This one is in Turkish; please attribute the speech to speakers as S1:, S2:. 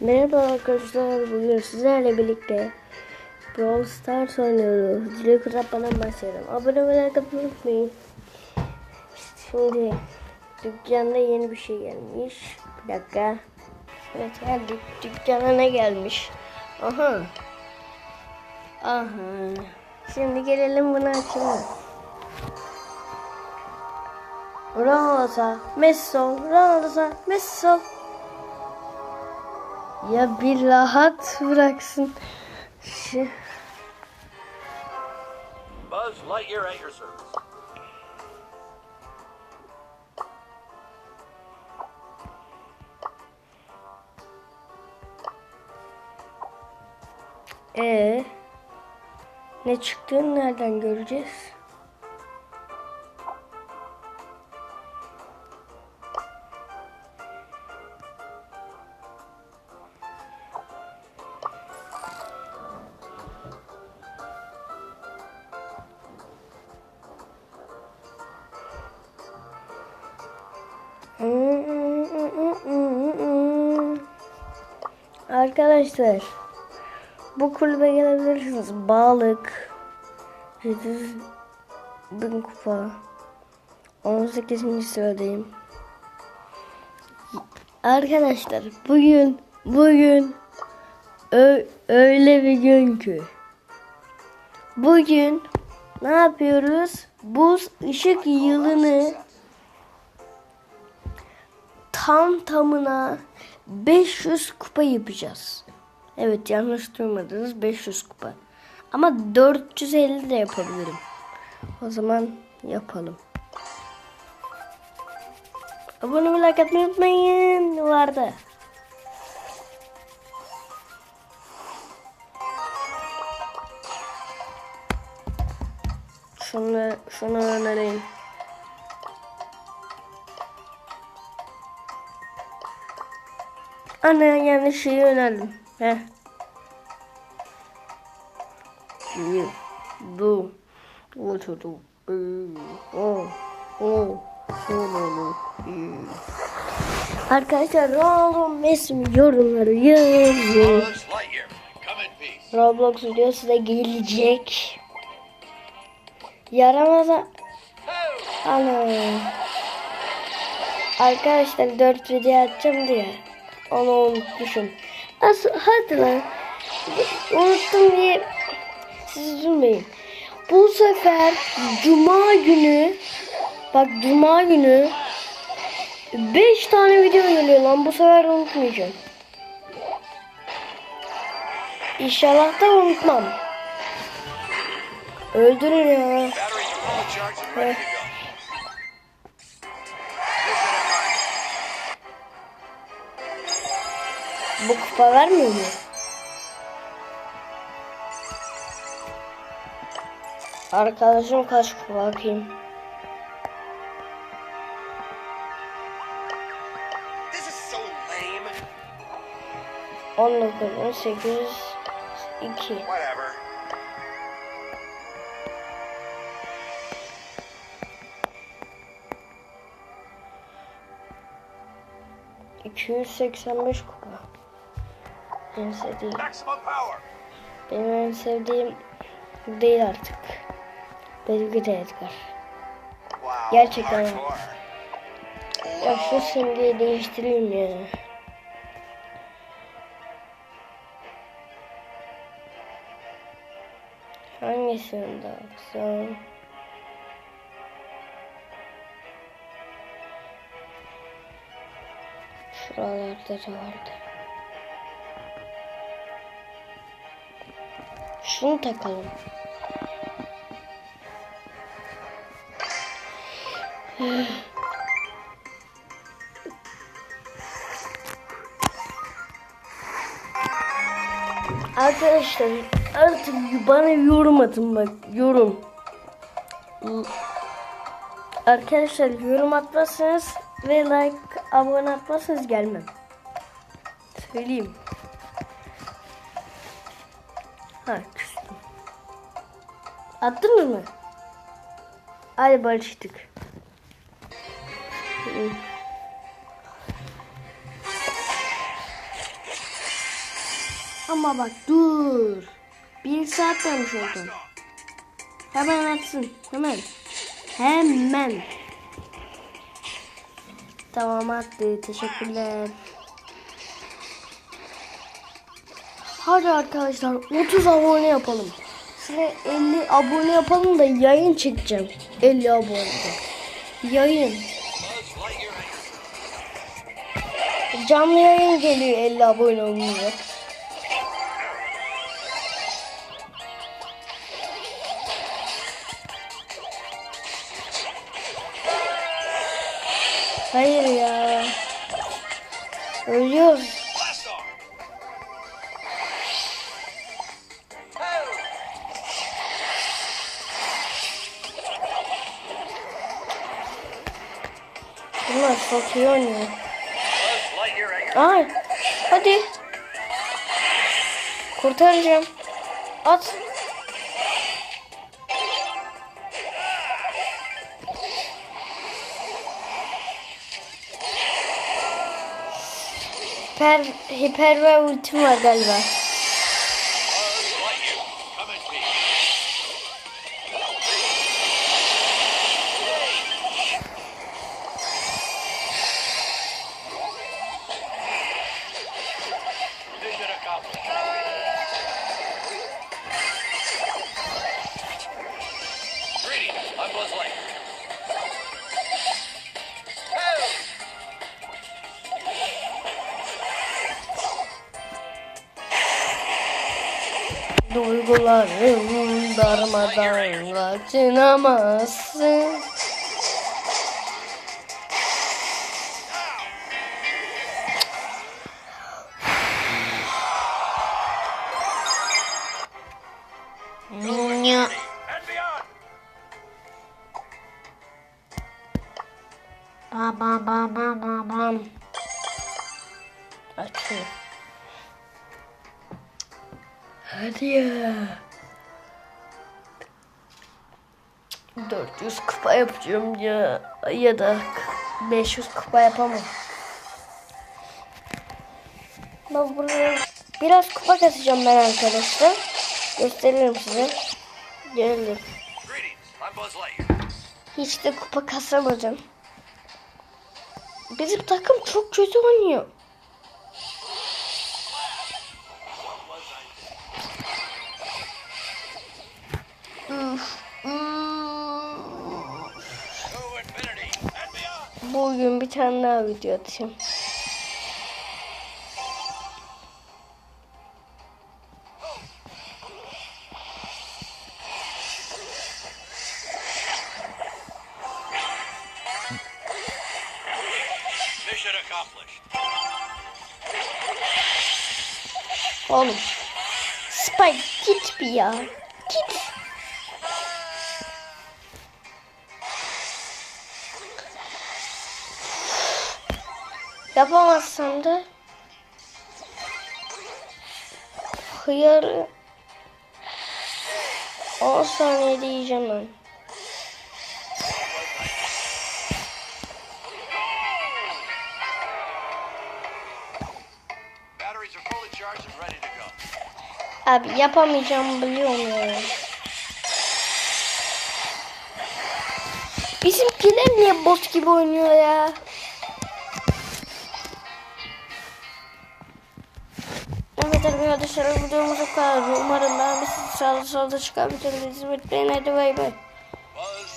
S1: Merhaba arkadaşlar bugün sizlerle birlikte Brawl Stars oynuyoruz. Dile kutlapadan başlayalım. Abone olmayı unutmayın. Şimdi dükkanda yeni bir şey gelmiş. Bir dakika. Evet geldik. Dükkana ne gelmiş? Aha. Aha. Şimdi gelelim bunu açalım. Ronaldo, Messi, Ronaldo, Messi. Ya bir rahat bıraksın. Şu-
S2: Buzz Lightyear at your service.
S1: Ee, ne çıktığını nereden göreceğiz? Arkadaşlar bu kulübe gelebilirsiniz. Balık 700 bin kupa 18. sıradayım. Arkadaşlar bugün bugün öyle bir gün ki bugün ne yapıyoruz? Buz ışık yılını tam tamına 500 kupa yapacağız. Evet yanlış duymadınız 500 kupa. Ama 450 de yapabilirim. O zaman yapalım. Abone olmayı like atmayı unutmayın. Vardı. Şunu, şunu önereyim. Ana yanlış şeyi önerdim. Heh. Bir, du, oturdu. O, o. Arkadaşlar Ronaldo Messi mi yorumları yazın. Roblox videosu da gelecek. Yaramaza ana. Arkadaşlar 4 video atacağım diye onu unutmuşum. As hadi lan. Unuttum diye siz üzülmeyin. Bu sefer cuma günü bak cuma günü 5 tane video geliyor lan bu sefer unutmayacağım. İnşallah da unutmam. Öldürün ya.
S2: Batteries
S1: Bu kupa vermiyor mu? Arkadaşım kaç kupa bakayım.
S2: This is so lame.
S1: 19, 18, 2.
S2: Whatever.
S1: ...285 kupa. En sevdiğim. Benim en sevdiğim değil artık. Benimki de Edgar. Gerçekten. Ya şu simgeyi değiştireyim ya. Hangisini de alsam? Şuralarda da vardı. Şunu takalım. Arkadaşlar artık bana yorum atın bak yorum. Arkadaşlar yorum atmazsanız ve like abone atmazsanız gelmem. Söyleyeyim. Ha. Attınız mı? Hadi barıştık. Ama bak dur. Bir saat vermiş oldum. Hemen atsın. Hemen. Hemen. Tamam attı. Teşekkürler. Hadi arkadaşlar 30 abone yapalım. Şuraya 50 abone yapalım da yayın çekeceğim. 50 abone. Yayın. Canlı yayın geliyor 50 abone olunca. Hayır ya. Ölüyoruz. Çok iyi. Ay, hadi. Kurtaracağım. At. Hiper, hiper ve ultim var galiba.
S2: Lightyear. Hey!
S1: Duygularım darmadan kaçınamazsın. Bam bam bam bam bam bam. Açıyor. Hadi ya. 400 kupa yapacağım ya. Ya da 500 kupa yapamam. Ben buraya biraz kupa kasacağım ben arkadaşlar. Gösteririm size. Gelin.
S2: Greetings, I'm Buzz Lightyear.
S1: Hiç de kupa kasamadım. Bizim takım çok kötü oynuyor. Bugün bir tane daha video atacağım. Oğlum. Spike git bir ya. Git. Yapamazsam da hıyarı 10 saniyede yiyeceğim ben. Abi yapamayacağımı biliyorum ya. Bizimkiler niye bot gibi oynuyor ya? Evet arkadaşlar videomuz bu kadar. Umarım beğenmişsiniz. Sağda solda çıkan videoları izlemeyi unutmayın. Hadi bay bay.